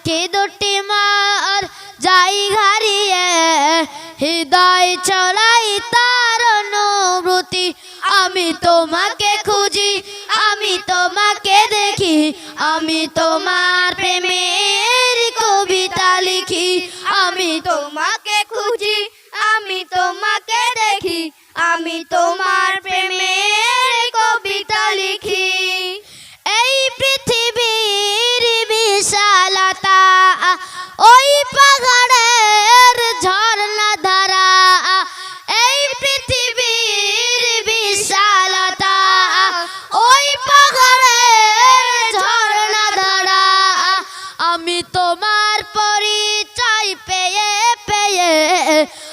আখে দুটি মার যাই হারিয়ে, হৃদয় চড়াই তার অনুভূতি। আমি তোমাকে খুঁজি, আমি তোমাকে দেখি, আমি তোমার প্রেমের কবিতা লিখি। আমি তোমাকে খুঁজি, আমি তোমাকে দেখি, আমি তোমার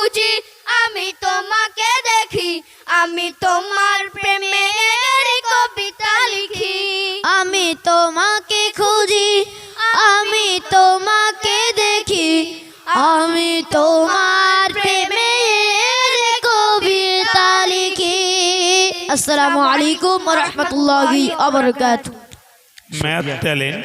খুঁজি, আমি তোমাকে দেখি, আমি তোমার প্রেমের কবিতা লিখি। আমি তোমাকে খুঁজি, আমি তোমাকে দেখি, আমি তোমার প্রেমের কবিতা লিখি। আসসালামু আলাইকুম রহমতুল্লাহি আবরকাত ম্যাথ ট্যালেন্ট